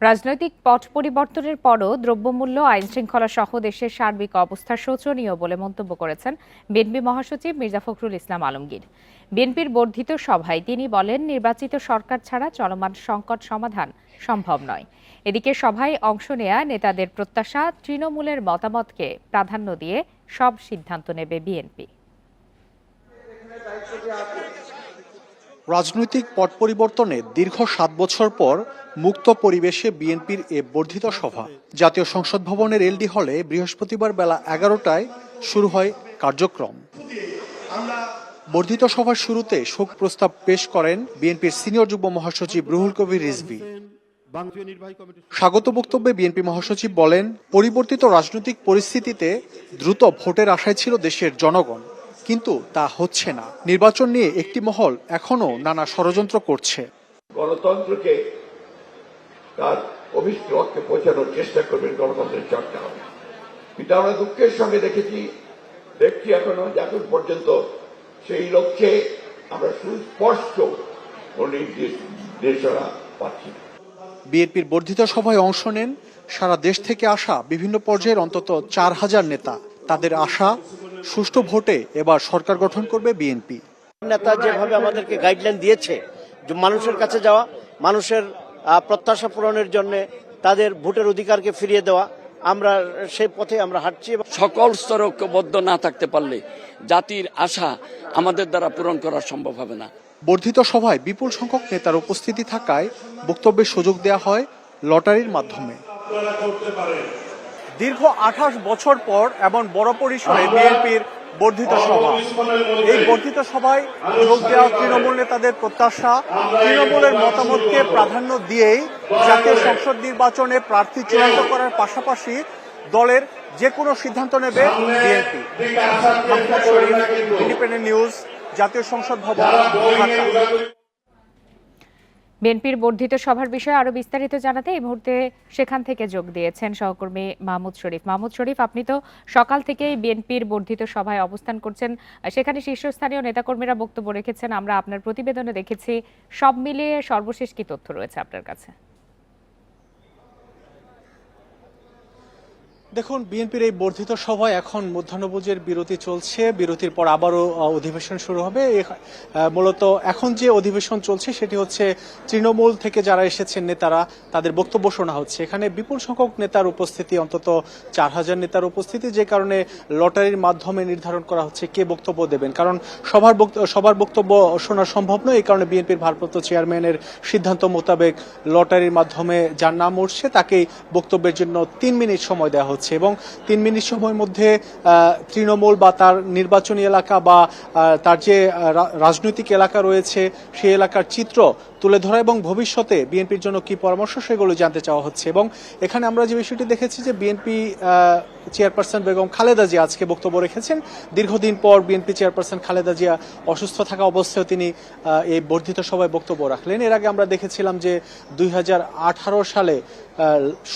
রাজনৈতিক পট পরিবর্তনের পরও দ্রব্যমূল্য আইন শৃঙ্খলা সহ দেশের সার্বিক অবস্থা শোচনীয় বলে মন্তব্য করেছেন বিএনপি মহাসচিব মির্জা ফখরুল ইসলাম আলমগীর। বিএনপির বর্ধিত সভায় তিনি বলেন, নির্বাচিত সরকার ছাড়া চলমান সংকট সমাধান সম্ভব নয়। এদিকে সভায় অংশ নেয়া নেতাদের প্রত্যাশা, তৃণমূলের মতামতকে প্রাধান্য দিয়ে সব সিদ্ধান্ত নেবে বিএনপি। রাজনৈতিক পট পরিবর্তনে দীর্ঘ সাত বছর পর মুক্ত পরিবেশে বিএনপির এ বর্ধিত সভা। জাতীয় সংসদ ভবনের এলডি হলে বৃহস্পতিবার বেলা এগারোটায় শুরু হয় কার্যক্রম। বর্ধিত সভার শুরুতে শোক প্রস্তাব পেশ করেন বিএনপির সিনিয়র যুগ্ম মহাসচিব রুহুল কবির রিজভী। স্বাগত বক্তব্যে বিএনপি মহাসচিব বলেন, পরিবর্তিত রাজনৈতিক পরিস্থিতিতে দ্রুত ভোটের আশায় ছিল দেশের জনগণ। কিন্তু তা হচ্ছে না। নির্বাচন নিয়ে একটি মহল এখনও নানা ষড়যন্ত্র করছে। গণতন্ত্রকে তার অভিষ্ট লক্ষ্যে পৌঁছানোর চেষ্টা করবেন গণতন্ত্রের চর্চা হবে। কিন্তু আমরা দুঃখের সঙ্গে দেখেছি দেখছি এখনও এখন পর্যন্ত সেই লক্ষ্যে আমরা সুস্পষ্ট নির্দেশনা পাচ্ছি না। বিএনপির বর্ধিত সভায় অংশ নেন সারা দেশ থেকে আসা বিভিন্ন পর্যায়ের অন্তত চার হাজার নেতা। তাদের আশা সুষ্ঠু ভোটে এবার সরকার গঠন করবে বিএনপি। নেতা যেভাবে আমাদেরকে গাইডলাইন দিয়েছে যে মানুষের কাছে যাওয়া মানুষের প্রত্যাশা পূরণের জন্য তাদের ভোটের অধিকারকে ফিরিয়ে দেওয়া আমরা সেই পথে আমরা হাঁটছি এবং সকল স্তরে ঐক্যবদ্ধ না থাকতে পারলে জাতির আশা আমাদের দ্বারা পূরণ করা সম্ভব হবে না। বর্ধিত সভায় বিপুল সংখ্যক নেতার উপস্থিতি থাকায় বক্তব্যের সুযোগ দেওয়া হয় লটারির মাধ্যমে। দীর্ঘ আঠাশ বছর পর এমন বড় পরিসরে বিএনপির বর্ধিত সভা। এই বর্ধিত সভায় যোগ দেওয়া তৃণমূল নেতাদের প্রত্যাশা তৃণমূলের মতামতকে প্রাধান্য দিয়েই জাতীয় সংসদ নির্বাচনে প্রার্থী চূড়ান্ত করার পাশাপাশি দলের যে কোনো সিদ্ধান্ত নেবে বিএনপি। ইন্ডিপেন্ডেন্ট নিউজ জাতীয় সংসদ ভবন বিএনপির বর্ধিত সভার বিষয়ে আরও বিস্তারিত জানাতে এই মুহূর্তে সেখান থেকে যোগ দিয়েছেন সহকর্মী মাহমুদ শরীফ। মাহমুদ শরীফ, আপনি তো সকাল থেকেই বিএনপির বর্ধিত সভায় অবস্থান করছেন। সেখানে শীর্ষস্থানীয় নেতাকর্মীরা বক্তব্য রেখেছেন। আমরা আপনার প্রতিবেদনে দেখেছি, সব মিলিয়ে সর্বশেষ কি তথ্য রয়েছে আপনার কাছে? দেখুন, বিএনপির এই বর্ধিত সভায় এখন মধ্যাহ্নভোজের বিরতি চলছে। বিরতির পর আবারও অধিবেশন শুরু হবে। মূলত এখন যে অধিবেশন চলছে সেটি হচ্ছে তৃণমূল থেকে যারা এসেছেন নেতারা, তাদের বক্তব্য শোনা হচ্ছে। এখানে বিপুল সংখ্যক নেতার উপস্থিতি, অন্তত চার হাজার নেতার উপস্থিতি, যে কারণে লটারির মাধ্যমে নির্ধারণ করা হচ্ছে কে বক্তব্য দেবেন। কারণ সবার সবার বক্তব্য শোনা সম্ভব নয়, এই কারণে বিএনপির ভারপ্রাপ্ত চেয়ারম্যানের সিদ্ধান্ত মোতাবেক লটারির মাধ্যমে যার নাম উঠছে, তাকেই বক্তব্যের জন্য তিন মিনিট সময় দেওয়া হচ্ছে। এবং তিন মিনিট সময়ের মধ্যে তৃণমূল বা তার নির্বাচনী এলাকা বা তার যে রাজনৈতিক এলাকা রয়েছে, সেই এলাকার চিত্র তুলে ধরা এবং ভবিষ্যতে বিএনপির জন্য কি পরামর্শ সেগুলো জানতে চাওয়া হচ্ছে। এবং এখানে আমরা যে বিষয়টি দেখেছি যে বিএনপি চেয়ারপারসন বেগম খালেদা জিয়া আজকে বক্তব্য রেখেছেন। দীর্ঘদিন পর বিএনপি চেয়ারপারসন খালেদা জিয়া অসুস্থ থাকা অবস্থায় তিনি এই বর্ধিত সভায় বক্তব্য রাখলেন। এর আগে আমরা দেখেছিলাম যে দুই হাজার আঠারো সালে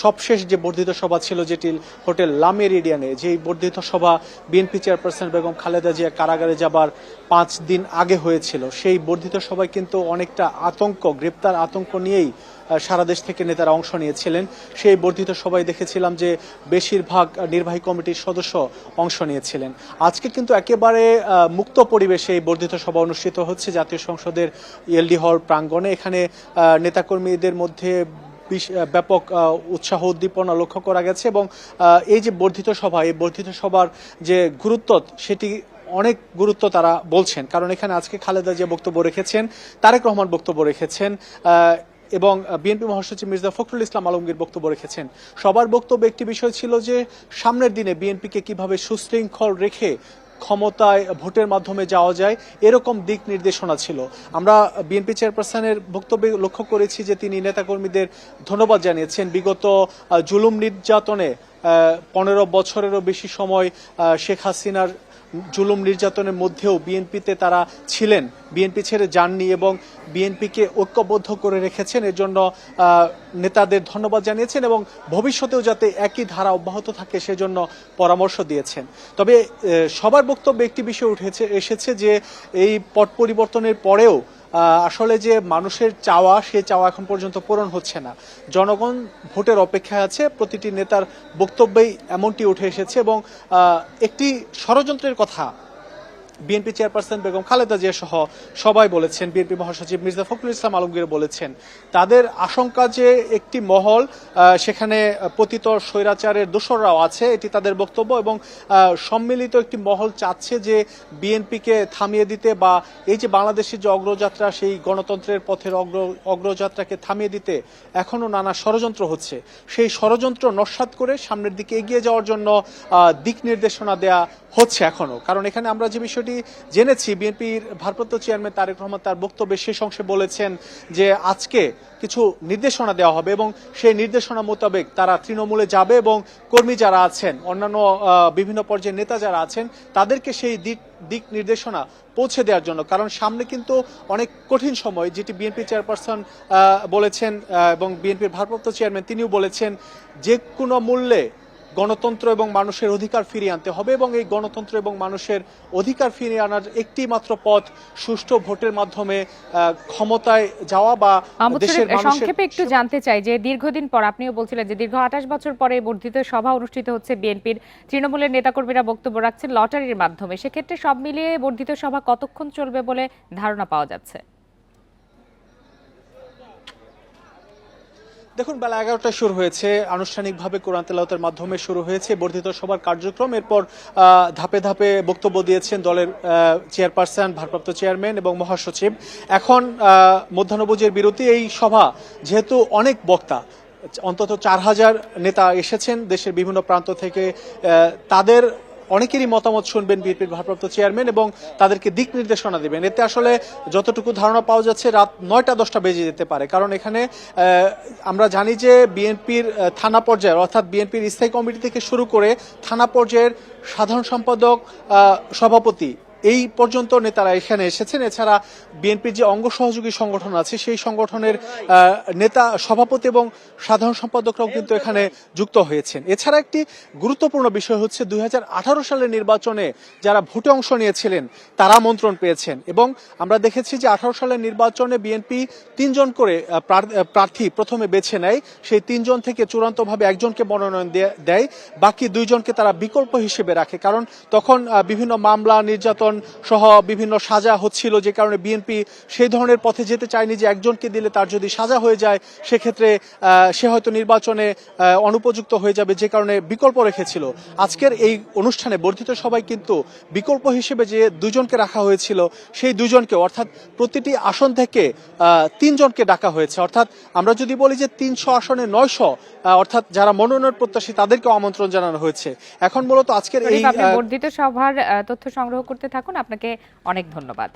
সবশেষ যে বর্ধিত সভা ছিল যেটি হোটেল লা মেরিডিয়ানে যেই বর্ধিত সভা বিএনপি চেয়ারপারসন বেগম খালেদা জিয়া কারাগারে যাবার পাঁচ দিন আগে হয়েছিল। সেই বর্ধিত সভায় কিন্তু অনেকটা আতঙ্ক, গ্রেপ্তার আতঙ্ক নিয়েই সারা দেশ থেকে নেতারা অংশ নিয়েছিলেন। সেই বর্ধিত সভায় দেখেছিলাম যে বেশিরভাগ নির্বাহী কমিটির সদস্য অংশ নিয়েছিলেন। আজকে কিন্তু একেবারে মুক্ত পরিবেশে এই বর্ধিত সভা অনুষ্ঠিত হচ্ছে জাতীয় সংসদের এলডি হল প্রাঙ্গণে। এখানে নেতাকর্মীদের মধ্যে ব্যাপক উৎসাহ উদ্দীপনা লক্ষ্য করা গেছে এবং এই যে বর্ধিত সভা, এই বর্ধিত সভার যে গুরুত্ব, সেটি অনেক গুরুত্ব তারা বলছেন। কারণ এখানে আজকে খালেদা যে বক্তব্য রেখেছেন, তারেক রহমান বক্তব্য রেখেছেন এবং বিএনপি মহাসচিব মির্জা ফখরুল ইসলাম আলমগীর বক্তব্য রেখেছেন। সবার বক্তব্য একটি বিষয় ছিল যে, সামনের দিনে বিএনপিকে কীভাবে সুশৃঙ্খল রেখে ক্ষমতায় ভোটের মাধ্যমে যাওয়া যায়, এরকম দিক নির্দেশনা ছিল। আমরা বিএনপি চেয়ারপারসনের বক্তব্যে লক্ষ্য করেছি যে, তিনি নেতাকর্মীদের ধন্যবাদ জানিয়েছেন। বিগত জুলুম নির্যাতনে পনেরো বছরেরও বেশি সময় শেখ হাসিনার জুলুম নির্যাতনের মধ্যেও বিএনপিতে তারা ছিলেন। বিএনপি ছেড়ে যাননি এবং বিএনপিকে ঐক্যবদ্ধ করে রেখেছেন। এর জন্য নেতাদের ধন্যবাদ জানিয়েছেন এবং ভবিষ্যতেও যাতে একই ধারা অব্যাহত থাকে সেজন্য পরামর্শ দিয়েছেন। তবে সবার বক্তব্যে একটি বিষয় উঠেছে, এসেছে যে এই পট পরিবর্তনের পরেও আসলে যে মানুষের চাওয়া, সে চাওয়া এখন পর্যন্ত পূরণ হচ্ছে না। জনগণ ভোটের অপেক্ষায় আছে, প্রতিটি নেতার বক্তব্যেই এমনটি উঠে এসেছে এবং একটি ষড়যন্ত্রের কথা বিএনপি চেয়ারপারসন বেগম খালেদা জিয়া সহ সবাই বলেছেন, বিএনপি মহাসচিব মির্জা ফখরুল ইসলাম আলমগীর বলেছেন, তাদের আশঙ্কা যে একটি মহল সেখানে পতিত স্বৈরাচারের দোসররাও আছে, এটি তাদের বক্তব্য এবং সম্মিলিত একটি মহল চাচ্ছে যে বিএনপিকে থামিয়ে দিতে বা এই যে বাংলাদেশের যে অগ্রযাত্রা, সেই গণতন্ত্রের পথের অগ্র, অগ্রযাত্রাকে থামিয়ে দিতে এখনও নানা ষড়যন্ত্র হচ্ছে। সেই ষড়যন্ত্র নস্বাত করে সামনের দিকে এগিয়ে যাওয়ার জন্য দিক নির্দেশনা দেয়া হচ্ছে এখনও কারণ এখানে আমরা যে বিষয়টি জেনেছি, বিএনপির ভারপ্রাপ্ত চেয়ারম্যান তারেক রহমান তার বক্তব্যের শেষ অংশে বলেছেন যে আজকে কিছু নির্দেশনা দেওয়া হবে এবং সেই নির্দেশনা মোতাবেক তারা তৃণমূলে যাবে এবং কর্মী যারা আছেন, অন্যান্য বিভিন্ন পর্যায়ের নেতা যারা আছেন, তাদেরকে সেই দিক দিক নির্দেশনা পৌঁছে দেওয়ার জন্য। কারণ সামনে কিন্তু অনেক কঠিন সময়, যেটি বিএনপি চেয়ারপারসন বলেছেন এবং বিএনপির ভারপ্রাপ্ত চেয়ারম্যান তিনিও বলেছেন, যে কোনো মূল্যে গণতন্ত্র এবং মানুষের অধিকার ফিরিয়ে আনতে হবে এবং এই গণতন্ত্র এবং মানুষের অধিকার ফিরিয়ে আনার একটি মাত্র পথ সুষ্ঠু ভোটের মাধ্যমে ক্ষমতায় যাওয়া বা দেশের মানুষের সংক্ষেপে একটু জানতে চাই যে দীর্ঘদিন পর আপনিও বলছিলেন যে দীর্ঘ আঠাশ বছর পরে বর্ধিত সভা অনুষ্ঠিত হচ্ছে বিএনপির। তৃণমূলের নেতাকর্মীরা বক্তব্য রাখছেন লটারির মাধ্যমে। সেক্ষেত্রে সব মিলিয়ে বর্ধিত সভা কতক্ষণ চলবে বলে ধারণা পাওয়া যাচ্ছে? দেখুন, বেলা এগারোটায় শুরু হয়েছে। আনুষ্ঠানিকভাবে কোরআন তেলাওতের মাধ্যমে শুরু হয়েছে। বর্ধিত সভার কার্যক্রম। এরপর ধাপে ধাপে বক্তব্য দিয়েছেন দলের চেয়ারপারসন, ভারপ্রাপ্ত চেয়ারম্যান এবং মহাসচিব। এখন মধ্যাহ্নভোজের বিরতি এই সভা। যেহেতু অনেক বক্তা, অন্তত চার হাজার নেতা এসেছেন দেশের বিভিন্ন প্রান্ত থেকে তাদের অনেকেরই মতামত শুনবেন বিএনপির ভারপ্রাপ্ত চেয়ারম্যান এবং তাদেরকে দিক নির্দেশনা দেবেন। এতে আসলে যতটুকু ধারণা পাওয়া যাচ্ছে, রাত নয়টা, দশটা বেজে যেতে পারে। কারণ এখানে আমরা জানি যে বিএনপির থানা পর্যায়ের, অর্থাৎ বিএনপির স্থায়ী কমিটি থেকে শুরু করে থানা পর্যায়ের সাধারণ সম্পাদক সভাপতি এই পর্যন্ত নেতারা এখানে এসেছেন। এছাড়া বিএনপির যে অঙ্গ সহযোগী সংগঠন আছে, সেই সংগঠনের নেতা সভাপতি এবং সাধারণ সম্পাদকরাও কিন্তু এখানে যুক্ত হয়েছেন। এছাড়া একটি গুরুত্বপূর্ণ বিষয় হচ্ছে দুই হাজার আঠারো সালের নির্বাচনে যারা ভোটে অংশ নিয়েছিলেন, তারা আমন্ত্রণ পেয়েছেন এবং আমরা দেখেছি যে আঠারো সালের নির্বাচনে বিএনপি তিনজন করে প্রার্থী প্রথমে বেছে নেয়। সেই তিনজন থেকে চূড়ান্তভাবে একজনকে মনোনয়ন দেয় বাকি দুইজনকে তারা বিকল্প হিসেবে রাখে। কারণ তখন বিভিন্ন মামলা, নির্যাতন সহ বিভিন্ন সাজা হচ্ছিল যে কারণে বিএনপি সেই ধরনের পথে যেতে চায়নি যে একজনকে দিলে তার যদি সাজা হয়ে যায় সেক্ষেত্রে সে হয়তো নির্বাচনে অনুপযুক্ত হয়ে যাবে যে কারণে বিকল্প রেখেছিল। আজকের এই অনুষ্ঠানে বর্ধিত সবাই কিন্তু বিকল্প হিসেবে যে দুজনকে রাখা হয়েছিল সেই দুজনকে অর্থাৎ প্রতিটি আসন থেকে আহ, তিনজনকে ডাকা হয়েছে। অর্থাৎ আমরা যদি বলি যে তিনশো আসনে নয়শো অর্থাৎ যারা মনোনয়ন প্রত্যাশী তাদেরকে আমন্ত্রণ জানানো হয়েছে। এখন মূলত আজকের এই বর্ধিত সভার তথ্য সংগ্রহ করতে থাকুন। আপনাকে অনেক ধন্যবাদ।